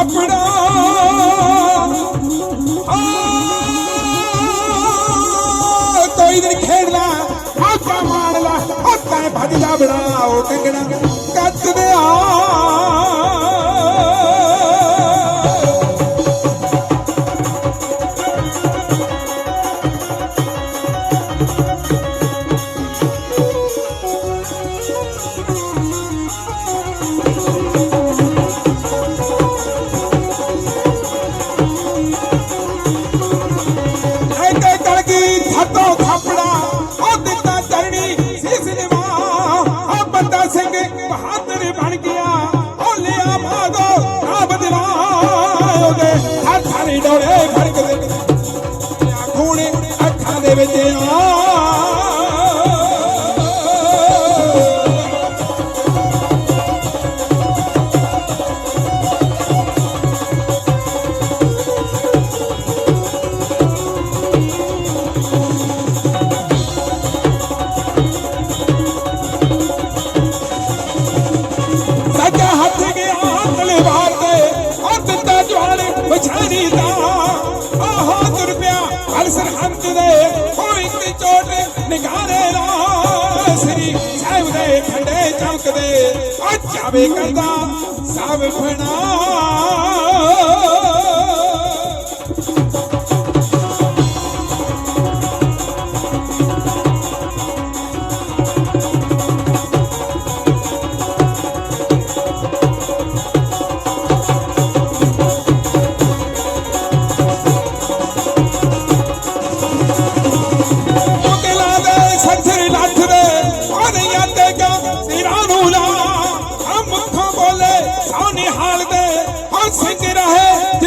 ਆ ਕੋਈ ਦਿਨ ਖੇਡਦਾ ਹਾਕਾ ਮਾਰਨਾ ਹੱਥਾਂ ਭੱਜਦਾ ਬਣਾ ਉਹ ਕੰਗਣਾ ਅੱਖਾਂ ਨਿਗਾਰੇ ਲਾ ਸ੍ਰੀ ਸਾਹਿਬ ਦੇ ਖੰਡੇ ਚਮਕਦੇ ਆ ਜਾਵੇ ਕਰਦਾ ਸਭ ਫਣਾ।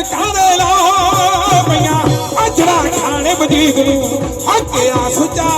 ਟਿਕਾਣੇ ਲਾ ਪਈਆਂ। ਅਜੜਾ ਖਾਣੇ ਵਜੀਦ ਨੂੰ ਅੱਗੇ ਆ ਸੁਚਾ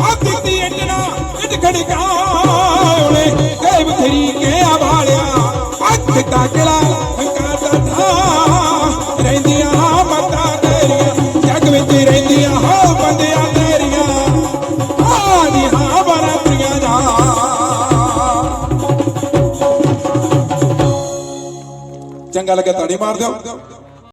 ਆ ਦਿੱਤੀ ਇੰਨਾ ਇਟ ਖੜਕਾ ਉਹਨੇ ਕਈ ਕੇ ਆ ਅੱਖ ਦਾ ਕਿਲਾ ਹੰਕਾਰ ਦਾ ਥਾ ਰਹਿੰਦੀਆਂ ਮਤਾਂ ਤੇਰੀਆਂ, ਜੱਗ ਵਿੱਚ ਰਹਿੰਦੀਆਂ ਹੋ ਬੰਦਿਆਂ ਤੇਰੀਆਂ। ਆ ਨੀ ਹਾਂ ਬਰਾਬਰੀਆਂ ਦਾ। ਚੰਗਾ ਲੱਗਾ ਤਾੜੀ ਮਾਰ ਦਿਓ।